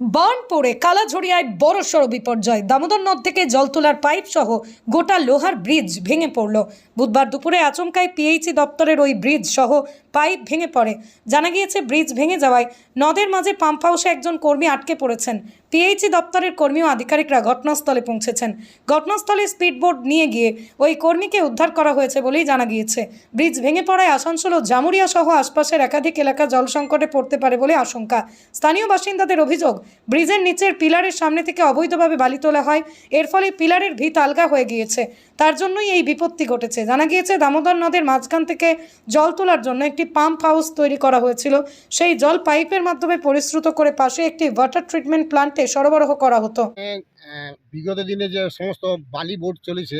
বার্নপুরে কালাঝড়িয়ায় বড়সড় বিপর্যয়। দামোদর নদ থেকে জল তোলার পাইপ সহ গোটা লোহার ব্রিজ ভেঙে পড়ল। বুধবার দুপুরে আচমকায় পিএইচি দপ্তরের ওই ব্রিজ সহ পাইপ ভেঙে পড়ে। জানা গিয়েছে, ব্রিজ ভেঙে যাওয়ায় নদের মাঝে পাম্প হাউসে একজন কর্মী আটকে পড়েছেন। পিএইচি দপ্তরের কর্মী ও আধিকারিকরা ঘটনাস্থলে পৌঁছেছেন। ঘটনাস্থলে স্পিডবোট নিয়ে গিয়ে ওই কর্মীকে উদ্ধার করা হয়েছে বলেই জানা গিয়েছে। ব্রিজ ভেঙে পড়ায় আসানসোল ও জামুরিয়া সহ আশপাশের একাধিক এলাকা জল সংকটে পড়তে পারে বলে আশঙ্কা। স্থানীয় বাসিন্দাদের অভিযোগ, ব্রিজের নিচের পিলারের সামনে থেকে অবৈধভাবে বালি তোলা হয়। এর ফলে পিলারের ভিত আলগা হয়ে গিয়েছে। তার জন্যই এই বিপত্তি ঘটেছে। জানা গিয়েছে, দামোদর নদের মাঝখান থেকে জল তোলার জন্য একটি পাম্প হাউস তৈরি করা হয়েছিল। সেই জল পাইপের মাধ্যমে পরিশ্রুত করে পাশে একটি ওয়াটার ট্রিটমেন্ট প্লান্টে সরবরাহ করা হতো। আহ, বিগত দিনে যে সমস্ত বালি বোর্ড চলেছে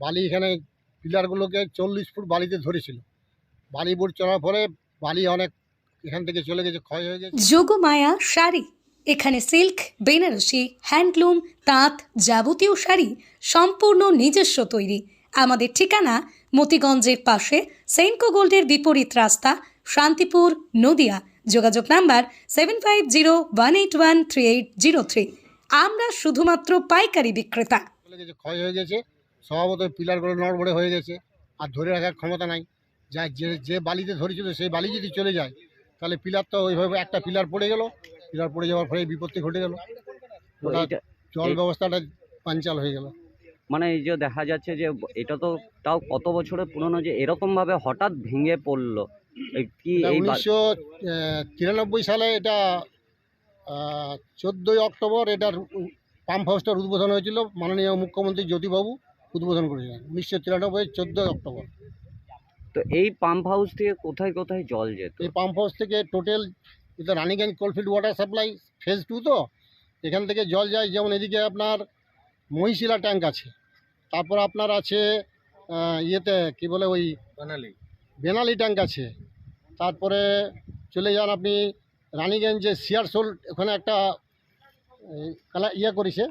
বালি এখানে পিলারগুলোকে চল্লিশ ফুট বালিতে ধরেছিল। বালি বোর্ড চলার পরে বালি অনেক এখান থেকে চলে গেছে ক্ষয় হয়ে গেছে। যোগমায়া শাড়ি এখানে সিল্ক, বেনারসি, হ্যান্ডলুম, তাঁত যাবতীয় শাড়ি সম্পূর্ণ নিজস্ব তৈরি। আমাদের ঠিকানা মতিগঞ্জের পাশে সেন্টকো গোল্ডের বিপরীত রাস্তা, শান্তিপুর, নদিয়া। যোগাযোগ number seven five zero one eight one three eight zero three আমরা শুধুমাত্র পাইকারি বিক্রেতা। ক্ষয় হয়ে গেছে, স্বভাবত পিলারগুলো নড়বড়ে হয়ে গেছে, আর ধরে রাখার ক্ষমতা নাই। যা যে যে বালিতে ধরেছিল, সেই বালি যদি চলে যায়, তাহলে পিলার তো ওইভাবে একটা পিলার পড়ে গেল। পিলার পড়ে যাওয়ার ফলে বিপত্তি ঘটে গেল। ওটা জল ব্যবস্থাটা পাঞ্চাল হয়ে গেল। মানে এই যে দেখা যাচ্ছে যে এটা তো তাও কত বছরের পুরনো যে এরকম ভাবে হঠাৎ ভেঙে পড়ল। কি উনিশশো তিরানব্বই সালে এটা চোদ্দোই অক্টোবর এটার পাম্প হাউসটার উদ্বোধন হয়েছিল। মাননীয় মুখ্যমন্ত্রী জ্যোতিবাবু উদ্বোধন করেছিলেন উনিশশো তিরানব্বই চোদ্দোই অক্টোবর। তো এই পাম্প হাউস থেকে কোথায় কোথায় জল যেত? এই পাম্প হাউস থেকে টোটাল এটা Raniganj coalfield water supply phase two তো। এখান থেকে জল যায় যেমন এদিকে আপনার মহিশিলা ট্যাঙ্ক আছে। তারপর আপনার আছে ইয়েতে কি বলে ওই বেনালি। বেনালি ট্যাঙ্ক আছে। তারপরে চলে যান আপনি রানীগঞ্জে সিয়ারসোল ওখানে একটা কালা ইয়ে করেছে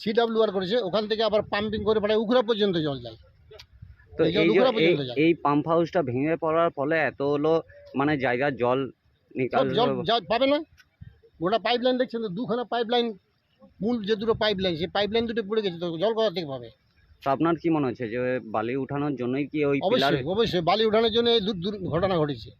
সিডাব্লিউআর করেছে। ওখান থেকে আবার পাম্পিং করে পাঠায় উখরা পর্যন্ত জল যায়। তো এই পাম্প হাউসটা ভেঙে পড়ার ফলে এত হলো মানে জায়গার জল জল যা পাবে না? গোটা পাইপ লাইন দেখছেন তো? দুখানা পাইপ লাইন মূল যে দুটো পাইপ লাইন সেই পাইপ লাইন দুটো পড়ে গেছে তো জল কোথা থেকে পাবে? তো আপনার কি মনে হচ্ছে যে বালি উঠানোর জন্যই কি ওই অবশ্যই অবশ্যই। বালি উঠানোর জন্য এই ঘটনা দুর্ঘটনা ঘটেছে।